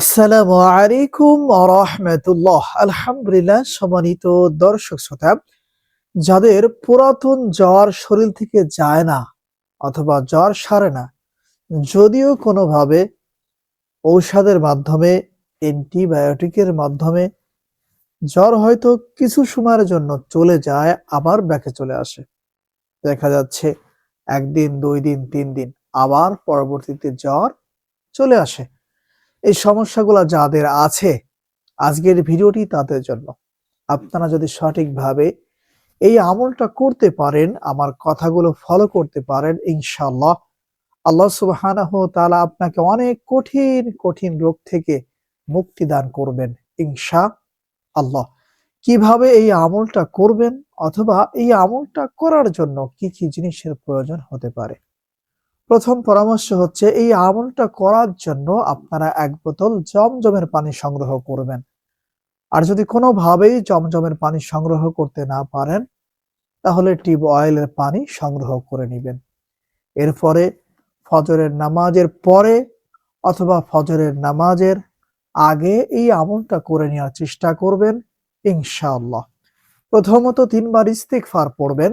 আসসালামু আলাইকুম রহমতুল্লাহ। আলহামদুলিল্লাহ, সম্মানিত দর্শক শ্রোতা, যাদের পুরাতন জ্বর শরীর থেকে যায় না অথবা জ্বর সারে না, যদিও কোনোভাবে ঔষধের মাধ্যমে, অ্যান্টিবায়োটিকের মাধ্যমে জ্বর হয়তো কিছু সময়ের জন্য চলে যায়, আবার ব্যাকে চলে আসে। দেখা যাচ্ছে একদিন, দুই দিন, তিন দিন, আবার পরবর্তীতে জ্বর চলে আসে। এই সমস্যাগুলো যাদের আছে, আজকের ভিডিওটি তাদের জন্য। আপনারা যদি সঠিকভাবে এই আমলটা করতে পারেন, আমার কথাগুলো ফলো করতে পারেন ইনশাল্লাহ আল্লাহ সুবহানাহু ওয়া তাআলা আপনাকে অনেক কঠিন কঠিন রোগ থেকে মুক্তি দান করবেন ইনশা আল্লাহ কীভাবে এই আমলটা করবেন অথবা এই আমলটা করার জন্য কি কি জিনিসের প্রয়োজন হতে পারে? প্রথম পরামর্শ হচ্ছে এই আমলটা করার জন্য আপনারা এক বোতল জমজমের পানি সংগ্রহ করবেন। আর যদি কোনোভাবেই জমজমের পানি সংগ্রহ করতে না পারেন, তাহলে টিউব অয়েলের পানি সংগ্রহ করে নেবেন। এরপরে ফজরের নামাজের পরে অথবা ফজরের নামাজের আগে এই আমলটা করে নেওয়ার চেষ্টা করবেন, ইনশাআল্লাহ। প্রথমত তিনবার ইস্তিগফার পড়বেন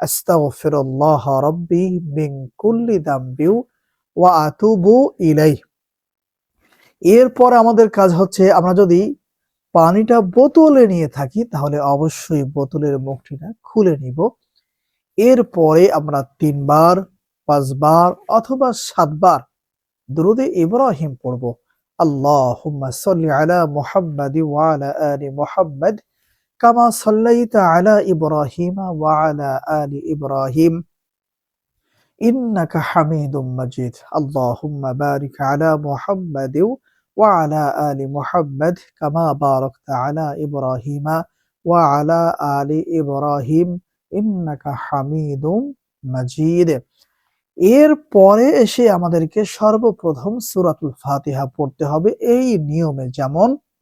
আস্তাগফিরুল্লাহ রাব্বি মিন কুল্লি দামবি ওয়া আতুবু ইলাই এরপর আমাদের কাজ হচ্ছে আমরা যদি পানিটা বোতলে নিয়ে থাকি, তাহলে অবশ্যই বোতলের মুখটিটা খুলে নিব। এরপরে আমরা তিনবার, পাঁচবার অথবা সাতবার দুরুদে ইব্রাহিম পড়ব। আল্লাহুম্মা সাল্লি আলা মুহাম্মাদি ওয়া আলা আলি মুহাম্মাদ কামা সাল্লাইতা আলা ইব্রাহিম ওয়া আলা আলি ইব্রাহিম ইন্নাকা হামিদুম মাজিদ আল্লাহুম্মা বারিক আলা মুহাম্মাদি ওয়া আলা আলি মুহাম্মাদ কামা বারাকতা আলা ইব্রাহিম ওয়া আলা আলি ইব্রাহিম ইন্নাকা হামিদুম মাজিদ এর পরে এসে আমাদেরকে সর্বপ্রথম সূরাতুল ফাতিহা পড়তে হবে। এই নিয়মে যেমন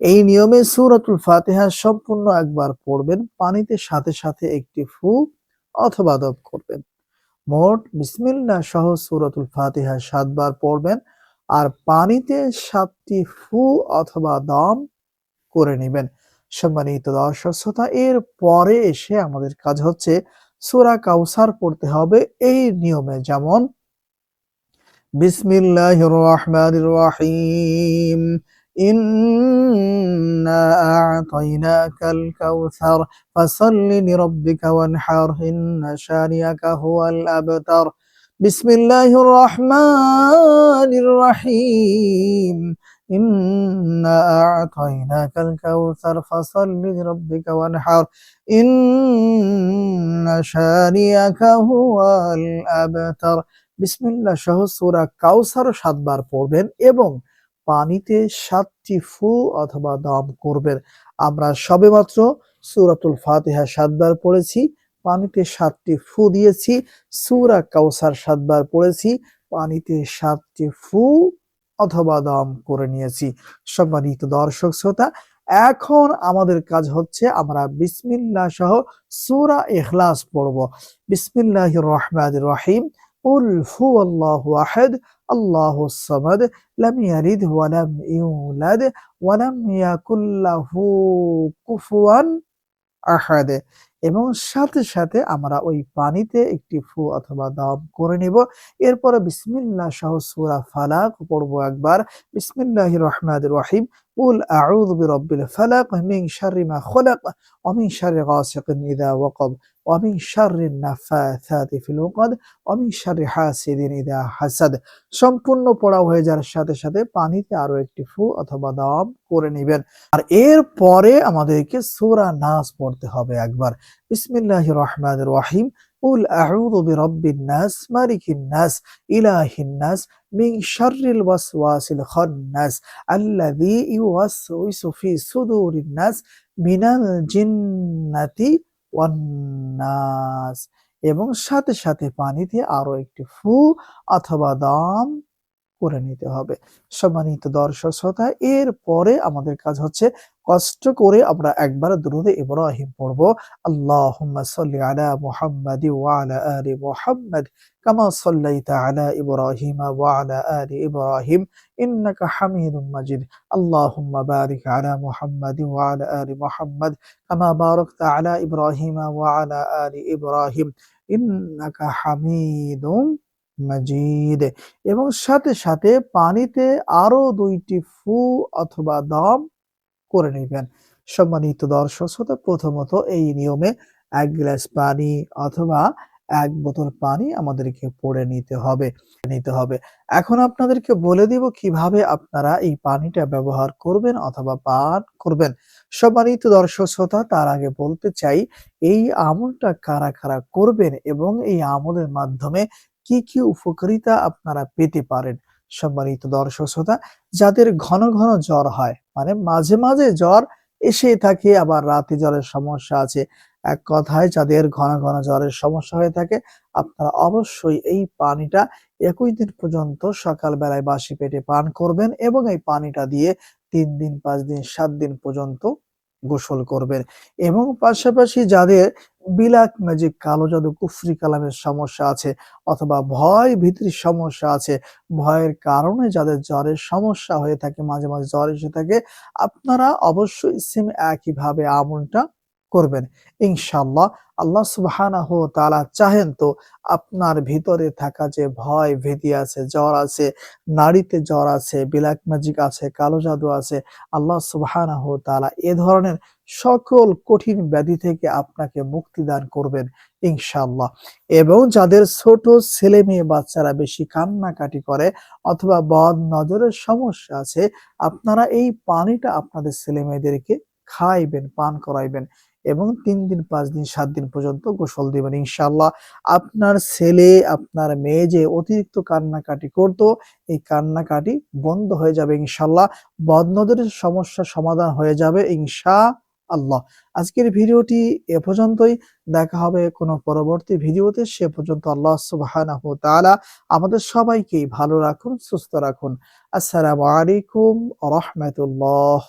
এই নিয়মে সূরাতুল ফাতিহা সম্পূর্ণ একবার পড়বেন, পানিতে সাথে সাথে একটি ফু অথবা দপ করবেন। মোট বিসমিল্লা সহ সূরাতুল ফাতিহা সাতবার পড়বেন আর পানিতে সাতটি ফু অথবা দম করে নেবেন। সম্মানিত দর্শক শ্রোতা, এর পরে এসে আমাদের কাজ হচ্ছে সুরা কাউসার পড়তে হবে এই নিয়মে। যেমন, বিসমিল্লাহির রহমানির রহিম إنا أعطيناك الكوثر فصل لربك وانحر إن شانئك هو الأبتر بسم الله الرحمن الرحيم إنا أعطيناك الكوثر فصل لربك وانحر إن شانئك هو الأبتر بسم الله সহ সূরা কাউসার সাতবার পড়বেন এবং পানিতে সাতটি ফু অথবা দম করবেন। আমরা সবেমাত্র সুরাতুল ফাতিহা সাতবার পড়েছি, পানিতে সাতটি ফু দিয়েছি, সুরা কাউসার সাতবার পড়েছি, পানিতে সাতটি ফু অথবা দম করে নিয়েছি। সম্মানিত দর্শক শ্রোতা, এখন আমাদের কাজ হচ্ছে আমরা বিসমিল্লা সহ সুরা এখলাস পড়ব। বিসমিল্লাহ রহমান রহিম। উল ফু আল্লাহ আহেদ। আল্লাহ সামাদ লাম ইয়ালিদ ওয়ালাম ইউলাদ ওয়ালাম ইয়াকুল্লাহু কুফুয়ান আহাদে। এবং সাথে সাথে আমরা ওই পানিতে একটি ফু অথবা দম করে নিব। এরপরে বিসমিল্লা সহ সুরা ফালাক পড়ব একবার। বিসমিল্লাহ রহমাদ রহিম। উল আউদ বিরব্বিল ফালাক মিং শারিমা খোলাক অমিং শারে গাসিক ইদা ওয়াকব। ومن شر النفاثات في العقد ومن شر حاسد إذا حسد সম্পূর্ণ পড়া হয়ে যাওয়ার সাথে সাথে পানিতে আরো একটি ফু অথবা দম করে নেবেন আর এর পরে আমাদেরকে সূরা নাস পড়তে হবে একবার বিসমিল্লাহির রহমানির রহিম قل أعوذ برب الناس مالك الناس إله الناس من شر الوسواس الخناس الذي يوسوس في صدور الناس من الجنة ওয়ান্নাস। এবং সাথে সাথে পানিতে আরও একটি ফু অথবা দাম করে নিতে হবে। সম্মানিত দর্শক শ্রোতা, এরপরে আমাদের কাজ হচ্ছে কষ্ট করে আমরা একবার দুরুদে ইব্রাহিম পড়ব। আল্লাহুম্মা সাল্লি আলা মুহাম্মাদি ওয়া আলা আলি মুহাম্মাদ কামা সাল্লাইতা আলা ইব্রাহিমা ওয়া আলা আলি ইব্রাহিম ইন্নাকা হামিদুম মাজিদ। আল্লাহুম্মা বারিক আলা মুহাম্মাদি ওয়া আলা আলি মুহাম্মাদ কামা বারাকতা আলা ইব্রাহিমা ওয়া আলা আলি ইব্রাহিম ইন্নাকা হামিদুম মাজিদ। এবং সাথে সাথে পানিতে আরও দুইটি ফু অথবা দম করে নেবেন। সম্মানিত দর্শক শ্রোতা, প্রথমত এই নিয়মে এক গ্লাস পানি অথবা এক বোতল পানি আমাদেরকে পড়ে নিতে হবে নিতে হবে। এখন আপনাদেরকে বলে দিব কীভাবে আপনারা এই পানিটা ব্যবহার করবেন অথবা পান করবেন। সম্মানিত দর্শক শ্রোতা, তার আগে বলতে চাই, এই আমলটা কারা কারা করবেন এবং এই আমলের মাধ্যমে কি কি উপকারিতা আপনারা পেতে পারেন? সম্মানিত দর্শক শ্রোতা, যাদের ঘন ঘন জ্বর হয় মানে মাঝে মাঝে জ্বর এসে থাকে, আবার রাতে জ্বরের সমস্যা আছে। এক কথায় যাদের ঘন ঘন জ্বরের সমস্যা হয়ে থাকে, আপনারা অবশ্যই এই পানিটা একই দিন পর্যন্ত সকালবেলায় বাসি পেটে পান করবেন এবং এই পানিটা দিয়ে তিন দিন, পাঁচ দিন, সাত দিন পর্যন্ত গোসল করবেন। এবং পাশাপাশি যাদের বিলাক ম্যাজিক কালো জাদু, কুফরি কালামের সমস্যা আছে অথবা ভয় ভীতির সমস্যা আছে। ভয়ের কারণে যাদের জ্বরের সমস্যা হয়ে থাকে, মাঝে মাঝে জ্বর এসে থাকে, আপনারা অবশ্যই সেম একইভাবে আমলটা করবেন। ইনশাল্লাহ আল্লাহ সুবহানাহু ওয়া তাআলা চাহেন তো আপনার ভিতরে থাকা যে ভয়, ভীতি আছে, জ্বর আছে, নাড়িতে জ্বর আছে বিলাক ম্যাজিক আছে, কালো জাদু আছে, আল্লাহ সুবহানাহু ওয়া তাআলা এ ধরনের সকল কঠিন ব্যাধি থেকে আপনাকে মুক্তি দান করবেন ইনশাল্লাহ এবং যাদের ছোট ছেলে মেয়ে বাচ্চারা বেশি কান্নাকাটি করে অথবা বদ নজরের সমস্যা আছে, আপনারা এই পানিটা আপনাদের ছেলে মেয়েদেরকে খাইবেন, পান করাইবেন। এবং তিন দিন, পাঁচ দিন, সাত দিন পর্যন্ত গোসল দিবেন। ইনশাল্লাহ আপনার ছেলে, আপনার মেয়ে যে অতিরিক্ত কান্নাকাটি করতো, এই কান্নাকাটি বন্ধ হয়ে যাবে ইনশাল্লাহ বদনজরের সমস্যা সমাধান হয়ে যাবে ইনশা আল্লাহ আজকের ভিডিওটি এ পর্যন্তই। দেখা হবে কোনো পরবর্তী ভিডিওতে। সে পর্যন্ত আল্লাহ তাআলা আমাদের সবাইকেই ভালো রাখুন, সুস্থ রাখুন। আসসালামু আলাইকুম রাহমাতুল্লাহ।